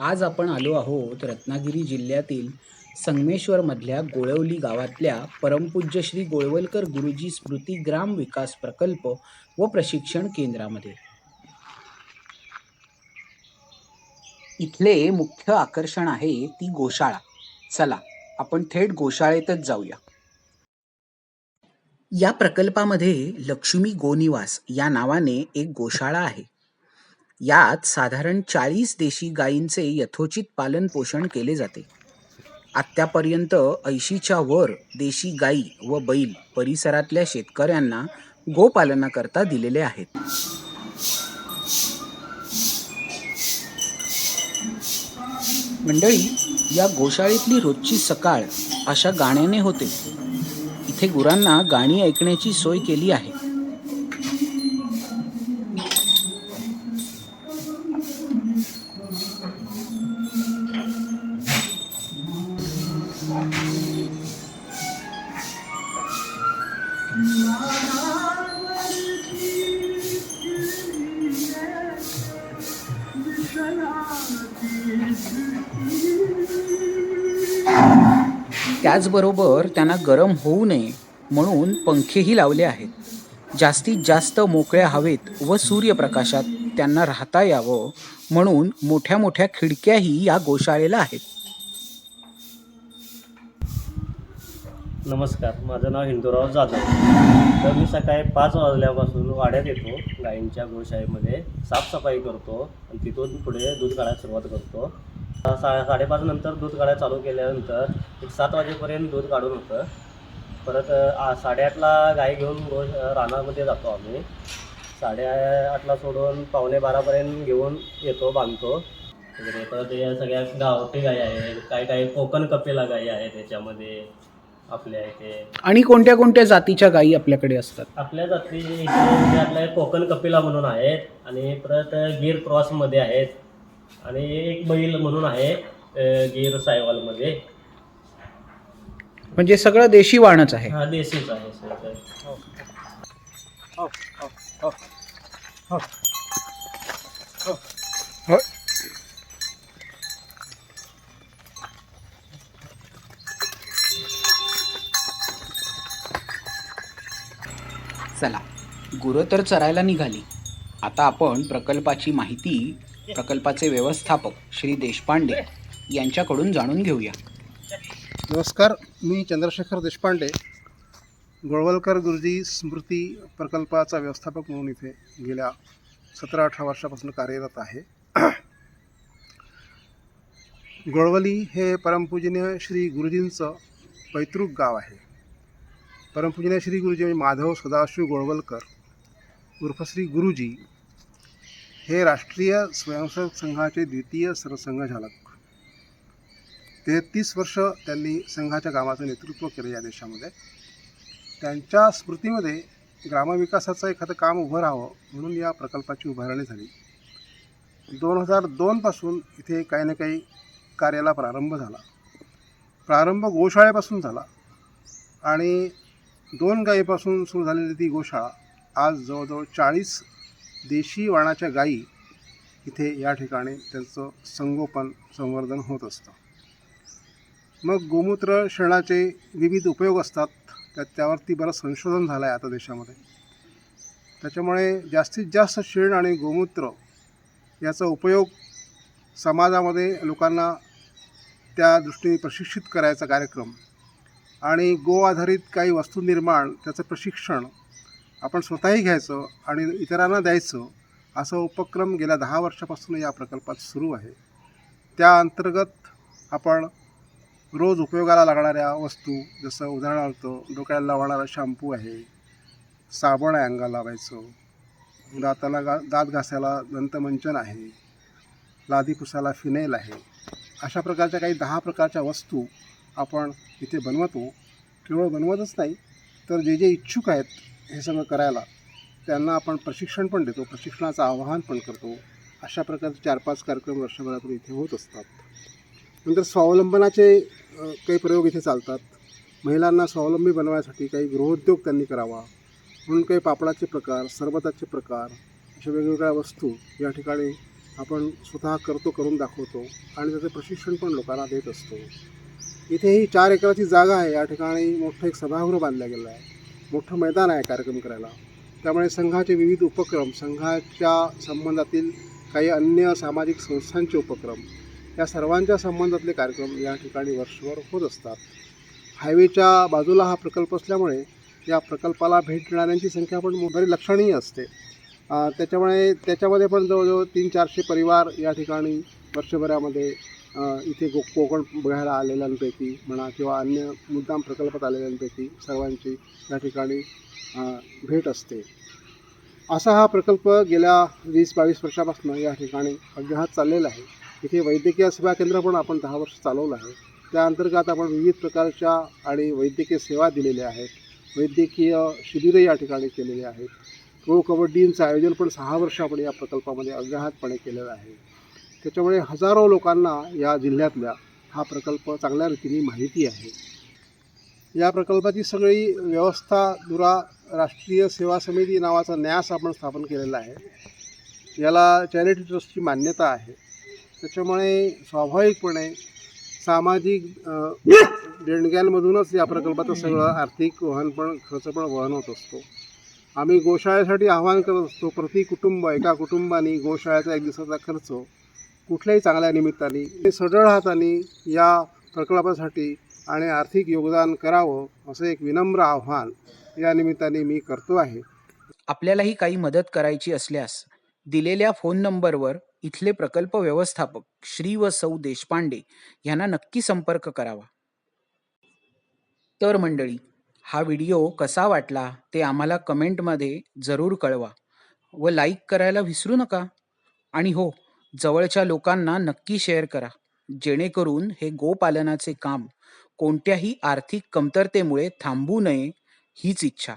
आज आपण आलो आहोत रत्नागिरी जिल्ह्यातील संगमेश्वरमधल्या गोळवली गावातल्या परमपूज्य श्री गोळवलकर गुरुजी स्मृती ग्राम विकास प्रकल्प व प्रशिक्षण केंद्रामध्ये. इथले मुख्य आकर्षण आहे ती गोशाळा. चला आपण थेट गोशाळेतच जाऊया. या प्रकल्पामध्ये लक्ष्मी गोनिवास या नावाने एक गोशाळा आहे. यात साधारण चाळीस देशी गायींचे यथोचित पालन पोषण केले जाते. आत्तापर्यंत ऐंशीच्या वर देशी गायी व बैल परिसरातल्या शेतकऱ्यांना गोपालनाकरता दिलेले आहेत. मंडळी या गोशाळेतली रोजची सकाळ अशा गाण्याने होते. इथे गुरांना गाणी ऐकण्याची सोय केली आहे. त्याचबरोबर त्यांना गरम होऊ नये म्हणून पंखेही लावले आहेत. जास्तीत जास्त मोकळ्या हवेत व सूर्यप्रकाशात त्यांना राहता यावं म्हणून मोठ्या मोठ्या खिडक्याही या गोशाळेला आहेत. नमस्कार माझं नाव हिंदूराव जाधव. तर मी सकाळी पाच वाजल्यापासून वाड्यात येतो गायींच्या गोशाळेमध्ये साफसफाई करतो आणि तिथून पुढे दूध काढायला सुरुवात करतो. सा साडेपाच नंतर दूध काढायला चालू केल्यानंतर एक सात वाजेपर्यंत दूध काढून होतं. परत साडेआठला गाय घेऊन गो रानामध्ये जातो आम्ही. साडेआठला सोडून पावणे बारापर्यंत घेऊन येतो बांधतो. वगैरे परत या सगळ्या गावठी गायी आहेत काही काही कोकण कपेला गायी आहेत त्याच्यामध्ये. आपल्या इथे. आणि कोणत्या कोणत्या जातीच्या गायी आपल्याकडे असतात? आपल्या जाती इथे म्हणजे आपल्या कोकण कपिला म्हणून आहेत आणि परत गिर क्रॉसमध्ये आहेत. आणि एक बैल म्हणून आहे अ, गिर सायवालमध्ये म्हणजे सगळं देशी वाणच आहे. हा देशीच आहे सर हो. चला. गुरं तर चरायला निघाली. आता आपण प्रकल्पाची माहिती प्रकल्पाचे व्यवस्थापक श्री देशपांडे यांच्याकडून जाणून घेऊया. नमस्कार मी चंद्रशेखर देशपांडे गोळवलकर गुरुजी स्मृती प्रकल्पाचा व्यवस्थापक म्हणून इथे गेल्या सतरा अठरा वर्षापासून कार्यरत आहे. गोळवली हे परमपूजनीय श्री गुरुजींचं पैतृक गाव आहे. परमपूजनीय श्री गुरुजी म्हणजे माधव सदाशिव गोळवलकर उर्फ श्री गुरुजी हे राष्ट्रीय स्वयंसेवक संघाचे द्वितीय सरसंघचालक तेहतीस वर्ष त्यांनी संघाच्या कामाचं नेतृत्व केलं या देशामध्ये. त्यांच्या स्मृतीमध्ये ग्रामविकासाचं एखादं काम उभं राहावं म्हणून या प्रकल्पाची उभारणी झाली. दोन हजार दोनपासून इथे काही ना काही कार्याला प्रारंभ झाला. प्रारंभ गोशाळेपासून झाला आणि दोन गायीपासून सुरू झालेली ती गोशाळा आज जवळजवळ चाळीस देशी वाणाच्या गायी इथे या ठिकाणी त्यांचं संगोपन संवर्धन होत असतं. मग गोमूत्र शेणाचे विविध उपयोग असतात. त्या त्यावरती बरंच संशोधन झालं आहे आता देशामध्ये. त्याच्यामुळे जास्तीत जास्त शेण आणि गोमूत्र याचा उपयोग समाजामध्ये लोकांना त्या दृष्टीने प्रशिक्षित करायचा कार्यक्रम आणि गो आधारित काही वस्तू निर्माण त्याचं प्रशिक्षण आपण स्वतःही घ्यायचं आणि इतरांना द्यायचं असा उपक्रम गेल्या दहा वर्षापासून या प्रकल्पात सुरू आहे. त्या अंतर्गत आपण रोज उपयोगाला लागणाऱ्या वस्तू जसं उदाहरणार्थ डोक्याला लावणारा शॅम्पू आहे साबण आहे अंगाला लावायचं दाताला गा दात घासायला दंतमंचन आहे लादी पुसायला फिनेल आहे अशा प्रकारच्या काही दहा प्रकारच्या वस्तू आपण इथे बनवतो केवळ बनवतच नाही तर जे जे इच्छुक आहेत हे सगळं करायला त्यांना आपण प्रशिक्षण पण देतो प्रशिक्षणाचं आवाहन पण करतो. अशा प्रकारचे चार पाच कार्यक्रम वर्षभरातून इथे होत असतात. नंतर स्वावलंबनाचे काही प्रयोग इथे चालतात. महिलांना स्वावलंबी बनवण्यासाठी काही गृहोद्योग त्यांनी करावा. म्हणून काही पापडाचे प्रकार सरबताचे प्रकार अशा वेगवेगळ्या वस्तू या ठिकाणी आपण स्वतः करतो करून दाखवतो आणि त्याचं प्रशिक्षण पण लोकांना देत असतो. इथे ही चार एकराची जागा आहे. या ठिकाणी मोठं एक सभागृह बांधलं गेलं आहे. मोठं मैदान आहे कार्यक्रम करायला. त्यामुळे संघाचे विविध उपक्रम संघाच्या संबंधातील काही अन्य सामाजिक संस्थांचे उपक्रम या सर्वांच्या संबंधातले कार्यक्रम या ठिकाणी वर्षभर होत असतात. हायवेच्या बाजूला हा प्रकल्प असल्यामुळे या प्रकल्पाला भेट देणाऱ्यांची संख्या पण मो- बरी लक्षणीय असते. त्याच्यामुळे त्याच्यामध्ये पण जवळजवळ तीन चारशे परिवार या ठिकाणी वर्षभरामध्ये इथे गो कोकण बघायला आलेल्यांपैकी म्हणा किंवा अन्य मुद्दाम प्रकल्पात आलेल्यांपैकी सर्वांची या ठिकाणी भेट असते. असा हा प्रकल्प गेल्या वीस बावीस वर्षापासून या ठिकाणी अग्रहात चाललेला आहे. इथे वैद्यकीय सेवा केंद्र पण आपण दहा वर्ष चालवलं आहे. त्या अंतर्गत आपण विविध प्रकारच्या आणि वैद्यकीय सेवा दिलेल्या आहेत. वैद्यकीय शिबिरं या ठिकाणी केलेली आहेत. प्रो कबड्डींचं आयोजन पण सहा वर्ष आपण या प्रकल्पामध्ये अग्रहातपणे केलेलं आहे. त्याच्यामुळे हजारो लोकांना या जिल्ह्यातल्या हा प्रकल्प चांगल्या रीतीने माहिती आहे. या प्रकल्पाची सगळी व्यवस्था दुरा राष्ट्रीय सेवा समिती नावाचा न्यास आपण स्थापन केलेला आहे. याला चॅरिटी ट्रस्टची मान्यता आहे. त्याच्यामुळे स्वाभाविकपणे सामाजिक देणग्यांमधूनच या प्रकल्पाचं सगळं आर्थिक वहन पण खर्च पण वहन होत असतो. आम्ही गोशाळेसाठी आवाहन करत असतो प्रति कुटुंब एका कुटुंबाने गोशाळेचा एक दिवसाचा खर्च कुठल्याही चांगल्या निमित्ताने सढळ हाताने या प्रकल्पासाठी आणि आर्थिक योगदान करावं असं एक विनम्र आव्हान या निमित्ताने मी करतो आहे. आपल्यालाही काही मदत करायची असल्यास दिलेल्या फोन नंबरवर इथले प्रकल्प व्यवस्थापक श्री व सौ देशपांडे यांना नक्की संपर्क करावा. तर मंडळी हा व्हिडिओ कसा वाटला ते आम्हाला कमेंटमध्ये जरूर कळवा व लाईक करायला विसरू नका. आणि हो जवळच्या लोकांना नक्की शेअर करा. जेणेकरून हे गोपालनाचे काम कोणत्याही आर्थिक कमतरतेमुळे थांबू नये हीच इच्छा.